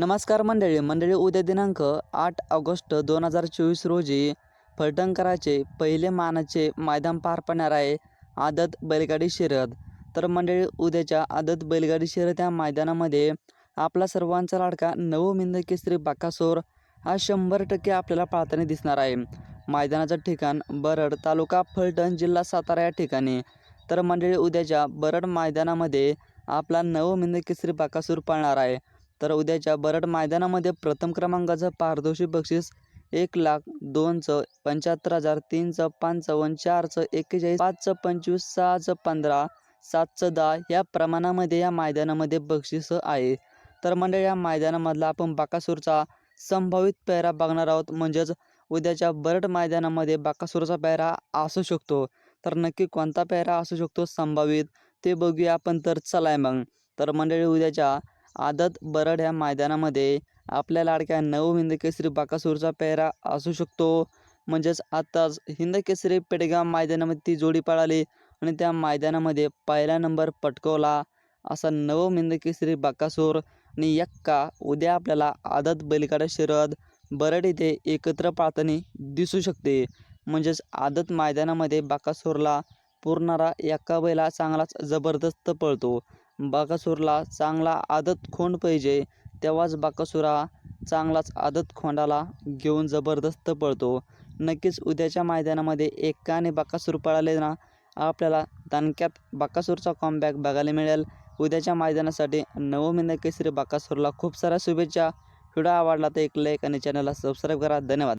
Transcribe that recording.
नमस्कार मंडळी मंडळी उद्या दिनांक आठ ऑगस्ट दोन हजार चोवीस रोजी फलटणकराचे पहिले मानाचे मैदान पार पडणार आहे आदत बैलगाडी शर्यत. तर मंडळी उद्याच्या आदत बैलगाडी शर्यत या मैदानामध्ये आपला सर्वांचा लाडका नवमिंद केसरी बाकासोर हा शंभर टक्के आपल्याला पाळताना दिसणार आहे. मैदानाचं ठिकाण बरड तालुका फलटण जिल्हा सातारा या ठिकाणी. तर मंडळी उद्याच्या बरड मैदानामध्ये आपला नवमिंद केसरी बाकासूर पाळणार आहे. तर उद्याच्या बरड मैदानामध्ये प्रथम क्रमांकाचं पारितोषिक बक्षीस एक लाख दोनचं पंच्याहत्तर हजार तीनचं पंचावन्न चारचं एक्केचाळीस पाचचं पंचवीस सहाचं पंधरा सातचं दहा या प्रमाणामध्ये या मैदानामध्ये बक्षीस आहे. तर मंडळी या मैदानामधला आपण बाकासूरचा संभावित पेहरा बघणार आहोत. म्हणजेच उद्याच्या बरड मैदानामध्ये बाकासूरचा पेहरा असू शकतो. तर नक्की कोणता पेहरा असू शकतो संभावित ते बघूया आपण. तर चलाय मग. तर मंडळी उद्याच्या आदत बरड ह्या मैदानामध्ये. आपल्या लाडक्या नऊ हिंद केसरी बाकासूरचा पेहरा असू शकतो. म्हणजेच आत्ताच हिंद केसरी पेडगाव मैदानामध्ये ती जोडी पळाली आणि त्या मैदानामध्ये पहिला नंबर पटकवला. असा नव हिंद केसरी बाकासूर आणि यक्का उद्या आपल्याला आदत बैलगाडा शरद बरड इथे एकत्र पाळताना दिसू शकते. म्हणजेच आदत मैदानामध्ये बाकासूरला पुरणारा यक्का बैला चांगलाच जबरदस्त पळतो. बाकासूरला चांगला आदत खोंड पाहिजे तेव्हाच बाकासूरा चांगलाच आदत खोंडाला घेऊन जबरदस्त पळतो. नक्कीच उद्याच्या मैदानामध्ये एकाने आणि बाकासूर पळाले ना आपल्याला दणक्यात बाकासूरचा कॉमबॅक बघायला मिळेल. उद्याच्या मैदानासाठी नवमिंद केसरी बाकासूरला खूप साऱ्या शुभेच्छा. व्हिडिओ आवडला तर एक लाईक आणि चॅनलला सबस्क्राईब करा. धन्यवाद.